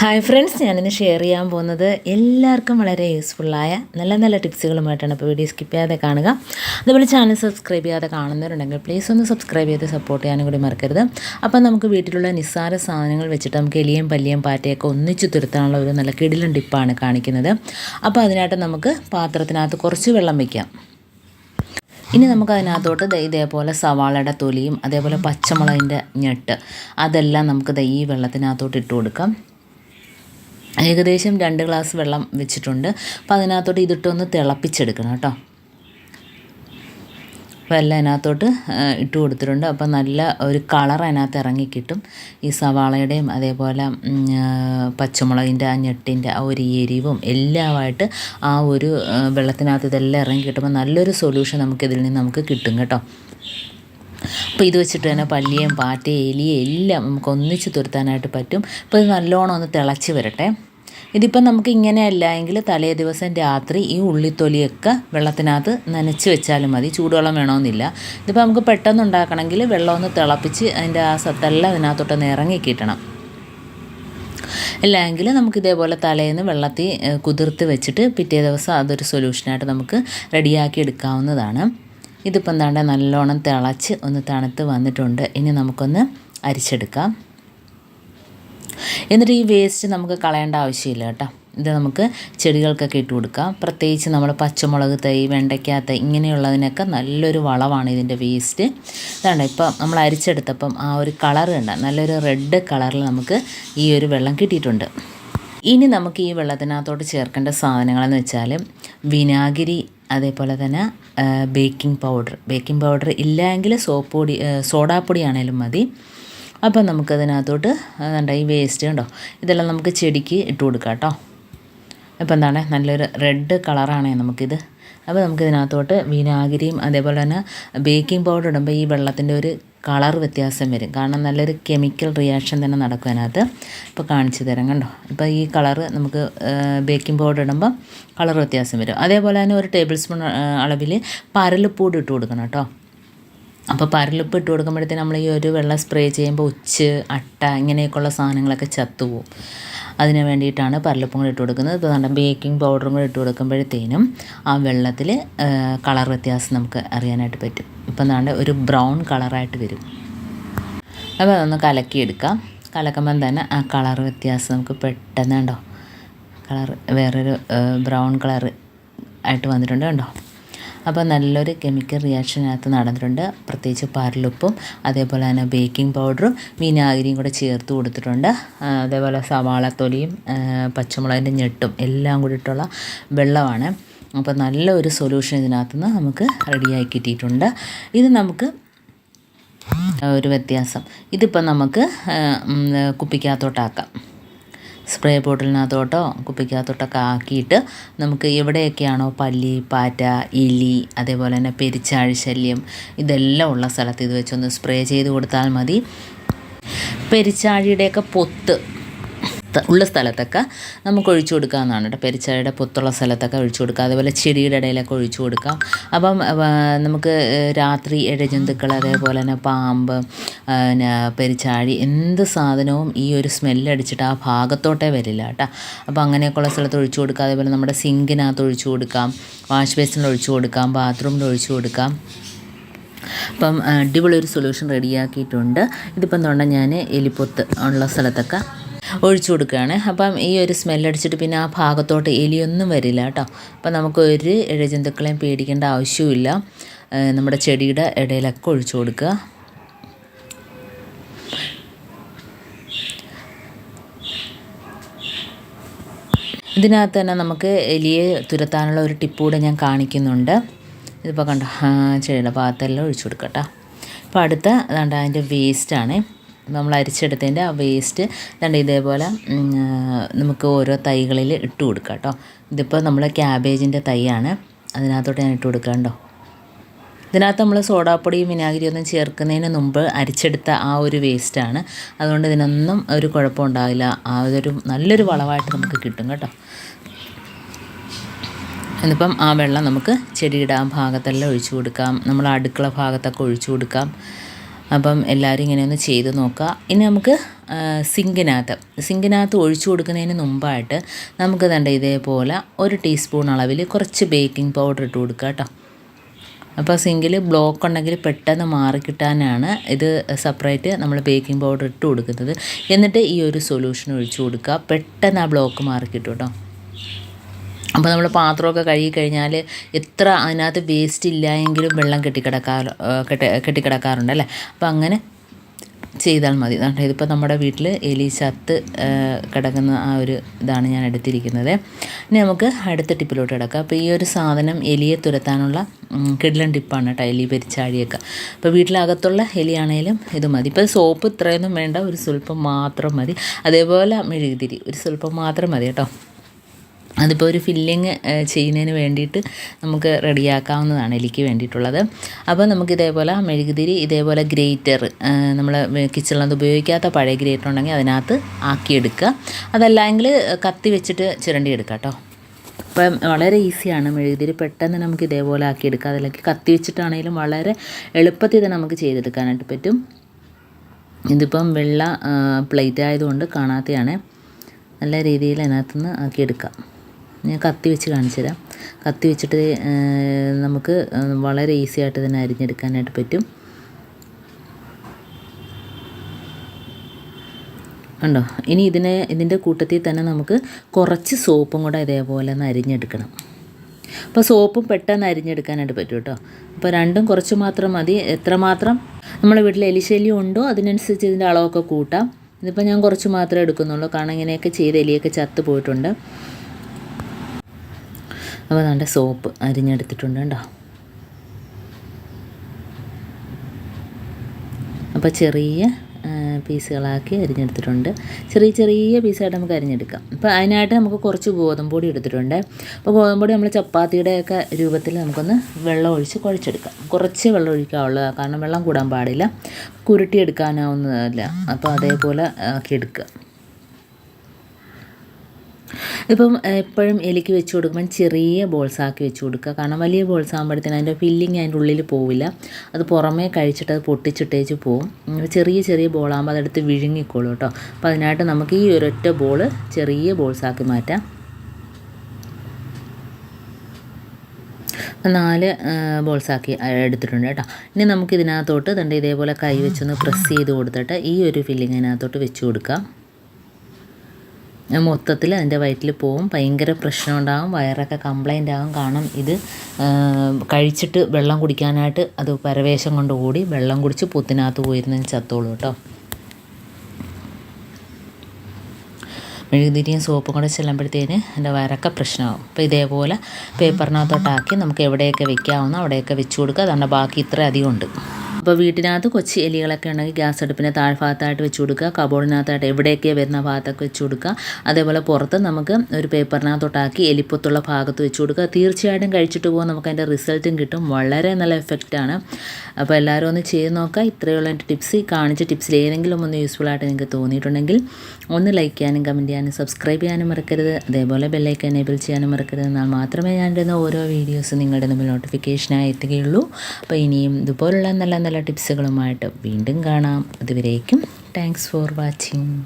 Hi friends ഞാനിന്ന് share ചെയ്യാൻ പോകുന്നത് എല്ലാവർക്കും വളരെ യൂസ്ഫുള്ളായ നല്ല നല്ല ടിപ്സുകളുമായിട്ടാണ് അപ്പോൾ വീഡിയോ സ്കിപ്പ് ചെയ്യാതെ കാണുക. അതുപോലെ ചാനൽ സബ്സ്ക്രൈബ് ചെയ്യാതെ കാണുന്നവരുണ്ടെങ്കിൽ പ്ലീസ് ഒന്ന് സബ്സ്ക്രൈബ് ചെയ്ത് സപ്പോർട്ട് ചെയ്യാനും കൂടി മറക്കരുത്. അപ്പം നമുക്ക് വീട്ടിലുള്ള നിസ്സാര സാധനങ്ങൾ വെച്ചിട്ട് നമുക്ക് എലിയും പല്ലിയും പാറ്റയൊക്കെ ഒന്നിച്ചു തുരുത്താനുള്ള ഒരു നല്ല കിടിലും ടിപ്പാണ് കാണിക്കുന്നത്. അപ്പോൾ അതിനായിട്ട് നമുക്ക് പാത്രത്തിനകത്ത് കുറച്ച് വെള്ളം വയ്ക്കാം ഇനി നമുക്ക് അതിനകത്തോട്ട് ഇതേപോലെ സവാളയുടെ തൊലിയും അതേപോലെ പച്ചമുളകിന്റെ ഞെട്ട് അതെല്ലാം നമുക്ക് ഈ വെള്ളത്തിനകത്തോട്ട് ഇട്ട് കൊടുക്കാം. ഏകദേശം രണ്ട് ഗ്ലാസ് വെള്ളം വെച്ചിട്ടുണ്ട്. അപ്പോൾ അതിനകത്തോട്ട് ഇതിട്ടൊന്ന് തിളപ്പിച്ചെടുക്കണം കേട്ടോ. എല്ലാം അതിനകത്തോട്ട് ഇട്ട് കൊടുത്തിട്ടുണ്ട്. അപ്പോൾ നല്ല ഒരു കളർ അതിനകത്ത് ഇറങ്ങിക്കിട്ടും ഈ സവാളയുടെയും അതേപോലെ പച്ചമുളകിന്റെ ആ ഞെട്ടിന്റെ ആ ഒരു എരിവും എല്ലാമായിട്ട് ആ ഒരു വെള്ളത്തിനകത്ത് ഇതെല്ലാം ഇറങ്ങി കിട്ടുമ്പോൾ നല്ലൊരു സൊല്യൂഷൻ നമുക്ക് ഇതിൽ നിന്ന് നമുക്ക് കിട്ടും കേട്ടോ. അപ്പോൾ ഇത് വെച്ചിട്ട് തന്നെ പല്ലിയും പാറ്റയും എലിയും എല്ലാം നമുക്ക് ഒന്നിച്ച് തുരുത്താനായിട്ട് പറ്റും. അപ്പോൾ ഇത് നല്ലോണം ഒന്ന് തിളച്ച് വരട്ടെ. ഇതിപ്പം നമുക്ക് ഇങ്ങനെയല്ല എങ്കിൽ തലേ ദിവസം രാത്രി ഈ ഉള്ളിത്തൊലിയൊക്കെ വെള്ളത്തിനകത്ത് നനച്ച് വെച്ചാലും മതി. ചൂടുവെള്ളം വേണമെന്നില്ല. ഇതിപ്പോൾ നമുക്ക് പെട്ടെന്ന് ഉണ്ടാക്കണമെങ്കിൽ വെള്ളം ഒന്ന് തിളപ്പിച്ച് അതിന്റെ ആ സത്തെല്ലാം അതിനകത്തോട്ടൊന്ന് ഇറങ്ങി കിട്ടണം. അല്ലെങ്കിൽ നമുക്ക് ഇതേപോലെ തലേന്ന് വെള്ളത്തിൽ കുതിർത്ത് വെച്ചിട്ട് പിറ്റേ ദിവസം അതൊരു സൊല്യൂഷനായിട്ട് നമുക്ക് റെഡിയാക്കി എടുക്കാവുന്നതാണ്. ഇതിപ്പോൾ എന്താണ്ട് നല്ലോണം തിളച്ച് ഒന്ന് തണുത്ത് വന്നിട്ടുണ്ട്. ഇനി നമുക്കൊന്ന് അരിച്ചെടുക്കാം. എന്നിട്ട് ഈ വേസ്റ്റ് നമുക്ക് കളയേണ്ട ആവശ്യമില്ല കേട്ടോ. ഇത് നമുക്ക് ചെടികൾക്കൊക്കെ ഇട്ട് കൊടുക്കാം. പ്രത്യേകിച്ച് നമ്മൾ പച്ചമുളക് തൈ വെണ്ടയ്ക്ക തൈ ഇങ്ങനെയുള്ളതിനൊക്കെ നല്ലൊരു വളമാണ് ഇതിന്റെ വേസ്റ്റ് അതാണ് ഇപ്പം നമ്മൾ അരിച്ചെടുത്തപ്പം ആ ഒരു കളർ കണ്ട? നല്ലൊരു റെഡ് കളറിൽ നമുക്ക് ഈ ഒരു വെള്ളം കിട്ടിയിട്ടുണ്ട്. ഇനി നമുക്ക് ഈ വെള്ളത്തിനകത്തോട്ട് ചേർക്കേണ്ട സാധനങ്ങളെന്ന് വെച്ചാൽ വിനാഗിരി അതേപോലെ തന്നെ ബേക്കിംഗ് പൗഡർ ബേക്കിംഗ് പൗഡർ ഇല്ലെങ്കിൽ സോപ്പ് പൊടി സോഡാപ്പൊടി മതി. അപ്പം നമുക്കതിനകത്തോട്ട് എന്താ ഈ വേസ്റ്റ് കണ്ടോ ഇതെല്ലാം നമുക്ക് ചെടിക്ക് ഇട്ട് കൊടുക്കാം കേട്ടോ. അപ്പോൾ എന്താണ് നല്ലൊരു റെഡ് കളറാണ് നമുക്കിത്. അപ്പോൾ നമുക്കിതിനകത്തോട്ട് വിനാഗിരിയും അതേപോലെ തന്നെ ബേക്കിംഗ് പൗഡർ ഇടുമ്പോൾ ഈ വെള്ളത്തിന്റെ ഒരു കളർ വ്യത്യാസം വരും. കാരണം നല്ലൊരു കെമിക്കൽ റിയാക്ഷൻ തന്നെ നടക്കും അതിനകത്ത്. ഇപ്പോൾ കാണിച്ചു തരാം കണ്ടോ. ഇപ്പോൾ ഈ കളർ നമുക്ക് ബേക്കിംഗ് പൗഡർ ഇടുമ്പോൾ കളർ വ്യത്യാസം വരും. അതേപോലെ തന്നെ ഒരു ടേബിൾ സ്പൂൺ അളവിൽ പരലുപ്പൂട് ഇട്ട് കൊടുക്കണം കേട്ടോ. അപ്പോൾ പരലുപ്പ് ഇട്ട് കൊടുക്കുമ്പോഴത്തേന് നമ്മൾ ഈ ഒരു വെള്ളം സ്പ്രേ ചെയ്യുമ്പോൾ ഉച്ച് അട്ട ഇങ്ങനെയൊക്കെയുള്ള സാധനങ്ങളൊക്കെ ചത്തുപോകും അതിന് വേണ്ടിയിട്ടാണ് പരലുപ്പും കൂടി ഇട്ട് കൊടുക്കുന്നത്. ഇപ്പോൾ നല്ല ബേക്കിംഗ് പൗഡറും കൂടി ഇട്ട് കൊടുക്കുമ്പോഴത്തേനും ആ വെള്ളത്തിൽ കളർ വ്യത്യാസം നമുക്ക് അറിയാനായിട്ട് പറ്റും. ഇപ്പം നല്ല ഒരു ബ്രൗൺ കളറായിട്ട് വരും. അപ്പോൾ അതൊന്ന് കലക്കിയെടുക്കാം. കലക്കുമ്പം തന്നെ ആ കളർ വ്യത്യാസം നമുക്ക് പെട്ടെന്ന് കണ്ടോ? കളർ വേറൊരു ബ്രൗൺ കളർ ആയിട്ട് വന്നിട്ടുണ്ട് കണ്ടോ? അപ്പോൾ നല്ലൊരു കെമിക്കൽ റിയാക്ഷനകത്ത് നടന്നിട്ടുണ്ട്. പ്രത്യേകിച്ച് പാരലുപ്പും അതേപോലെ തന്നെ ബേക്കിംഗ് പൗഡറും വിനാഗിരിയും കൂടെ ചേർത്ത് കൊടുത്തിട്ടുണ്ട്. അതേപോലെ സവാളത്തൊലിയും പച്ചമുളകിന്റെ ഞെട്ടും എല്ലാം കൂടിയിട്ടുള്ള വെള്ളമാണ്. അപ്പോൾ നല്ലൊരു സൊല്യൂഷൻ ഇതിനകത്തുനിന്ന് നമുക്ക് റെഡിയാക്കി കിട്ടിയിട്ടുണ്ട്. ഇത് നമുക്ക് ഒരു വ്യത്യാസം. ഇതിപ്പോൾ നമുക്ക് കുപ്പിക്കകത്തോട്ടാക്കാം സ്പ്രേ ബോട്ടിലിനകത്തോട്ടോ കുപ്പിക്കകത്തോട്ടൊക്കെ ആക്കിയിട്ട് നമുക്ക് എവിടെയൊക്കെയാണോ പല്ലി പാറ്റ ഇലി അതേപോലെ തന്നെ പെരിച്ചാഴി ശല്യം ഇതെല്ലാം ഉള്ള സ്ഥലത്ത് ഇത് വെച്ചൊന്ന് സ്പ്രേ ചെയ്ത് കൊടുത്താൽ മതി. പെരിച്ചാഴിയുടെയൊക്കെ പൊത്ത് ഉള്ള സ്ഥലത്തൊക്കെ നമുക്ക് ഒഴിച്ചു കൊടുക്കാവുന്നതാണ് കേട്ടോ. പെരിച്ചയുടെ പൊത്തുള്ള സ്ഥലത്തൊക്കെ ഒഴിച്ചു കൊടുക്കാം. അതുപോലെ ചെടിയുടെ ഇടയിലൊക്കെ ഒഴിച്ചു കൊടുക്കാം. അപ്പം നമുക്ക് രാത്രി ഇഴജന്തുക്കൾ അതേപോലെ തന്നെ പാമ്പ് പിന്നെ പെരിച്ചാഴി എന്ത് സാധനവും ഈ ഒരു സ്മെല്ലടിച്ചിട്ട് ആ ഭാഗത്തോട്ടേ വരില്ല കേട്ടോ. അപ്പോൾ അങ്ങനെയൊക്കെയുള്ള സ്ഥലത്ത് ഒഴിച്ചു കൊടുക്കുക അതേപോലെ നമ്മുടെ സിങ്കിനകത്ത് ഒഴിച്ചു കൊടുക്കാം. വാഷ് ബേസിനിൽ ഒഴിച്ചു കൊടുക്കാം. ബാത്റൂമിൽ ഒഴിച്ചു കൊടുക്കാം. അപ്പം അടിപൊളി ഒരു സൊല്യൂഷൻ റെഡിയാക്കിയിട്ടുണ്ട് ഇതിപ്പം തൊണ്ട ഞാൻ എലിപ്പൊത്ത് ഉള്ള സ്ഥലത്തൊക്കെ ഒഴിച്ചു കൊടുക്കുകയാണ്. അപ്പം ഈ ഒരു സ്മെല്ലടിച്ചിട്ട് പിന്നെ ആ ഭാഗത്തോട്ട് എലിയൊന്നും വരില്ല കേട്ടോ. അപ്പം നമുക്ക് ഒരു ഇഴജന്തുക്കളെയും പേടിക്കേണ്ട ആവശ്യമില്ല നമ്മുടെ ചെടിയുടെ ഇടയിലൊക്കെ ഒഴിച്ചു കൊടുക്കുക. ഇതിനകത്ത് തന്നെ നമുക്ക് എലിയെ തുരത്താനുള്ള ഒരു ടിപ്പ് കൂടെ ഞാൻ കാണിക്കുന്നുണ്ട്. ഇതിപ്പോൾ കണ്ട? ചെടിയുടെ ഭാഗത്തെല്ലാം ഒഴിച്ചു കൊടുക്കട്ടോ അപ്പോൾ അടുത്ത അതാണ്ട് അതിന്റെ വേസ്റ്റാണ് നമ്മൾ അരിച്ചെടുത്തതിന്റെ ആ വേസ്റ്റ് രണ്ട് ഇതേപോലെ നമുക്ക് ഓരോ തൈകളിൽ ഇട്ട് കൊടുക്കാം കേട്ടോ. ഇതിപ്പോൾ നമ്മൾ ക്യാബേജിന്റെ തൈയാണ്. അതിനകത്തോട്ട് ഞാൻ ഇട്ട് കൊടുക്കാം കേട്ടോ. ഇതിനകത്ത് നമ്മൾ സോഡാപ്പൊടിയും വിനാഗിരിയൊന്നും ചേർക്കുന്നതിന് മുമ്പ് അരിച്ചെടുത്ത ആ ഒരു വേസ്റ്റാണ് അതുകൊണ്ട് ഇതിനൊന്നും ഒരു കുഴപ്പമുണ്ടാവില്ല ആ ഒരു നല്ലൊരു വളമായിട്ട് നമുക്ക് കിട്ടും കേട്ടോ. എന്നിപ്പം ആ വെള്ളം നമുക്ക് ചെടിയിടാൻ ഭാഗത്തെല്ലാം ഒഴിച്ചു കൊടുക്കാം. നമ്മൾ അടുക്കള ഭാഗത്തൊക്കെ ഒഴിച്ചു കൊടുക്കാം. അപ്പം എല്ലാവരും ഇങ്ങനെ ഒന്ന് ചെയ്ത് നോക്കുക. ഇനി നമുക്ക് സിങ്കിനകത്ത്. സിങ്കിനകത്ത് ഒഴിച്ചു കൊടുക്കുന്നതിന് മുമ്പായിട്ട് നമുക്ക് തണ്ട ഇതേപോലെ ഒരു ടീസ്പൂൺ അളവിൽ കുറച്ച് ബേക്കിംഗ് പൗഡർ ഇട്ട് കൊടുക്കുക കേട്ടോ. അപ്പോൾ സിങ്കിൽ ബ്ലോക്ക് ഉണ്ടെങ്കിൽ പെട്ടെന്ന് മാറിക്കിട്ടാനാണ് ഇത് സെപ്പറേറ്റ് നമ്മൾ ബേക്കിംഗ് പൗഡർ ഇട്ട് കൊടുക്കുന്നത്. എന്നിട്ട് ഈ ഒരു സൊല്യൂഷൻ ഒഴിച്ചു കൊടുക്കുക. പെട്ടെന്ന് ആ ബ്ലോക്ക് മാറിക്കിട്ടും കേട്ടോ. അപ്പോൾ നമ്മൾ പാത്രമൊക്കെ കഴുകി കഴിഞ്ഞാൽ എത്ര അതിനകത്ത് വേസ്റ്റ് ഇല്ല എങ്കിലും വെള്ളം കെട്ടിക്കിടക്കാറ് കെട്ടി കെട്ടിക്കിടക്കാറുണ്ട് അല്ലേ? അപ്പോൾ അങ്ങനെ ചെയ്താൽ മതി. കേട്ടോ ഇതിപ്പോൾ നമ്മുടെ വീട്ടിൽ എലി ചത്ത് കിടക്കുന്ന ആ ഒരു ഇതാണ് ഞാൻ എടുത്തിരിക്കുന്നത്. ഇനി നമുക്ക് അടുത്ത ടിപ്പിലോട്ട് കിടക്കാം. അപ്പോൾ ഈ ഒരു സാധനം എലിയെ തുരത്താനുള്ള കിടിലൻ ടിപ്പാണ് കേട്ടോ എലി പെരിച്ചാഴിയൊക്കെ. അപ്പോൾ വീട്ടിലകത്തുള്ള എലിയാണേലും ഇത് മതി. ഇപ്പോൾ സോപ്പ് ഇത്രയൊന്നും വേണ്ട ഒരു സ്വല്പം മാത്രം മതി. അതേപോലെ മെഴുകുതിരി ഒരു സ്വല്പം മാത്രം മതി കേട്ടോ. അതിപ്പോൾ ഒരു ഫില്ലിങ് ചെയ്യുന്നതിന് വേണ്ടിയിട്ട് നമുക്ക് റെഡിയാക്കാവുന്നതാണ് എലിക്ക് വേണ്ടിയിട്ടുള്ളത്. അപ്പോൾ നമുക്ക് ഇതേപോലെ മെഴുകുതിരി ഇതേപോലെ ഗ്രേറ്റർ നമ്മൾ കിച്ചണിലത് ഉപയോഗിക്കാത്ത പഴയ ഗ്രേറ്റർ ഉണ്ടെങ്കിൽ അതിനകത്ത് ആക്കിയെടുക്കുക. അതല്ലെങ്കിൽ കത്തി വെച്ചിട്ട് ചിരണ്ടി എടുക്കുക കേട്ടോ. അപ്പം വളരെ ഈസിയാണ് മെഴുകുതിരി പെട്ടെന്ന് നമുക്ക് ഇതേപോലെ ആക്കിയെടുക്കാം അതിലേക്ക് കത്തി വെച്ചിട്ടാണെങ്കിലും വളരെ എളുപ്പത്തിൽ തന്നെ നമുക്ക് ചെയ്തെടുക്കാനായിട്ട് പറ്റും. ഇതിപ്പം വെള്ള പ്ലേറ്റ് ആയതുകൊണ്ട് കാണാത്തയാണ്. നല്ല രീതിയിൽ അതിനകത്തുനിന്ന് ആക്കിയെടുക്കാം. ഞാൻ കത്തി വെച്ച് കാണിച്ചു തരാം. കത്തി വെച്ചിട്ട് നമുക്ക് വളരെ ഈസി ആയിട്ട് തന്നെ അരിഞ്ഞെടുക്കാനായിട്ട് പറ്റും. കണ്ടോ? ഇനി ഇതിനെ ഇതിന്റെ കൂട്ടത്തിൽ തന്നെ നമുക്ക് കുറച്ച് സോപ്പും കൂടെ ഇതേപോലെ ഒന്ന് അരിഞ്ഞെടുക്കണം. അപ്പോൾ സോപ്പും പെട്ടെന്ന് അരിഞ്ഞെടുക്കാനായിട്ട് പറ്റും കേട്ടോ. അപ്പോൾ രണ്ടും കുറച്ച് മാത്രം മതി. എത്രമാത്രം നമ്മുടെ വീട്ടിൽ എലിശല്യം ഉണ്ടോ? അതിനനുസരിച്ച് ഇതിന്റെ അളവൊക്കെ കൂട്ടാം. ഇതിപ്പോൾ ഞാൻ കുറച്ച് മാത്രമേ എടുക്കുന്നുള്ളൂ. കാരണം ഇങ്ങനെയൊക്കെ ചെയ്ത് എലിയൊക്കെ ചത്ത് പോയിട്ടുണ്ട്. അപ്പോൾ നല്ല സോപ്പ് അരിഞ്ഞെടുത്തിട്ടുണ്ട് കേട്ടോ അപ്പോൾ ചെറിയ പീസുകളാക്കി അരിഞ്ഞെടുത്തിട്ടുണ്ട്. ചെറിയ ചെറിയ പീസായിട്ട് നമുക്ക് അരിഞ്ഞെടുക്കാം. അപ്പോൾ അതിനായിട്ട് നമുക്ക് കുറച്ച് ഗോതമ്പ് പൊടി എടുത്തിട്ടുണ്ട്. അപ്പോൾ ഗോതമ്പ് പൊടി നമ്മൾ ചപ്പാത്തിയുടെയൊക്കെ രൂപത്തിൽ നമുക്കൊന്ന് വെള്ളം ഒഴിച്ച് കുഴച്ചെടുക്കാം. കുറച്ച് വെള്ളം ഒഴിക്കാവുള്ളത്. കാരണം വെള്ളം കൂടാൻ പാടില്ല. കുരുട്ടിയെടുക്കാനാവുന്നതല്ല. അപ്പോൾ അതേപോലെ ആക്കി എടുക്കുക. ഇപ്പം എപ്പോഴും എലിക്ക് വെച്ച് കൊടുക്കുമ്പോൾ ചെറിയ ബോൾസ് ആക്കി വെച്ച് കൊടുക്കുക. കാരണം വലിയ ബോൾസ് ആകുമ്പോഴത്തേന് അതിന്റെ ഫില്ലിങ് അതിന്റെ ഉള്ളിൽ പോവില്ല. അത് പുറമേ കഴിച്ചിട്ട് അത് പൊട്ടിച്ചിട്ടേച്ച് പോവും. ചെറിയ ചെറിയ ബോളാകുമ്പോൾ അതെടുത്ത് വിഴുങ്ങിക്കോളും കേട്ടോ. അപ്പോൾ അതിനായിട്ട് നമുക്ക് ഈ ഒരൊറ്റ ബോൾ ചെറിയ ബോൾസ് ആക്കി മാറ്റാം. നാല് ബോൾസ് ആക്കി എടുത്തിട്ടുണ്ട് കേട്ടോ. ഇനി നമുക്ക് ഇതിനകത്തോട്ട് ദണ്ട് ഇതേപോലെ കൈ വെച്ചൊന്ന് പ്രസ് ചെയ്ത് കൊടുത്തിട്ട് ഈ ഒരു ഫില്ലിങ് അതിനകത്തോട്ട് വെച്ച് കൊടുക്കാം. മൊത്തത്തിൽ അതിന്റെ വയറ്റിൽ പോവും. ഭയങ്കര പ്രശ്നം ഉണ്ടാകും വയറൊക്കെ കംപ്ലൈന്റ് ആകും കാരണം ഇത് കഴിച്ചിട്ട് വെള്ളം കുടിക്കാനായിട്ട് അത് പരവേശം കൊണ്ട് വെള്ളം കുടിച്ച് പൊത്തിനകത്ത് പോയിരുന്ന് ചത്തോളൂ കേട്ടോ. മെഴുകുതിരിയും സോപ്പും കൂടെ ചെല്ലുമ്പോഴത്തേന് എന്റെ വയറൊക്കെ പ്രശ്നമാകും അപ്പോൾ ഇതേപോലെ പേപ്പറിനകത്തോട്ടാക്കി നമുക്ക് എവിടെയൊക്കെ വെക്കാവുന്ന അവിടെയൊക്കെ വെച്ച് കൊടുക്കുക. അതുകൊണ്ട് ബാക്കി ഇത്ര അധികം ഉണ്ട്. അപ്പോൾ വീട്ടിനകത്ത് കൊച്ചി എലികളൊക്കെ ഉണ്ടെങ്കിൽ ഗ്യാസ് അടുപ്പിന്റെ താഴ്ഭാഗത്തായിട്ട് വെച്ച് കൊടുക്കുക കബോർഡിനകത്തായിട്ട് എവിടെയൊക്കെ വരുന്ന ഭാഗത്തൊക്കെ വെച്ച് കൊടുക്കുക. അതേപോലെ പുറത്ത് നമുക്ക് ഒരു പേപ്പറിനകത്തോട്ടാക്കി എലിപ്പൊത്തുള്ള ഭാഗത്ത് വെച്ച് കൊടുക്കുക. തീർച്ചയായിട്ടും കഴിച്ചിട്ട് പോകുമ്പോൾ നമുക്ക് അതിന്റെ റിസൾട്ടും കിട്ടും. വളരെ നല്ല എഫക്റ്റാണ് അപ്പോൾ എല്ലാവരും ഒന്ന് ചെയ്ത് നോക്കുക. ഇത്രയുള്ള എന്റെ ടിപ്സ് കാണിച്ച ടിപ്സിൽ ഏതെങ്കിലും ഒന്ന് യൂസ്ഫുൾ ആയിട്ട് നിങ്ങൾക്ക് തോന്നിയിട്ടുണ്ടെങ്കിൽ ഒന്ന് ലൈക്ക് ചെയ്യാനും കമന്റ് ചെയ്യാനും സബ്സ്ക്രൈബ് ചെയ്യാനും മറക്കരുത്. അതേപോലെ ബെല്ലൈക്ക് എനേബിൾ ചെയ്യാനും മറക്കരുത്. എന്നാൽ മാത്രമേ ഞാൻ ഇടുന്ന ഓരോ വീഡിയോസ് നിങ്ങളുടെ മുമ്പിൽ നോട്ടിഫിക്കേഷനായി എത്തുകയുള്ളൂ. അപ്പോൾ ഇനിയും ഇതുപോലുള്ള നല്ല നല്ല ടിപ്സുകളുമായിട്ട് വീണ്ടും കാണാം. അതുവരേക്കും താങ്ക്സ് ഫോർ വാച്ചിങ്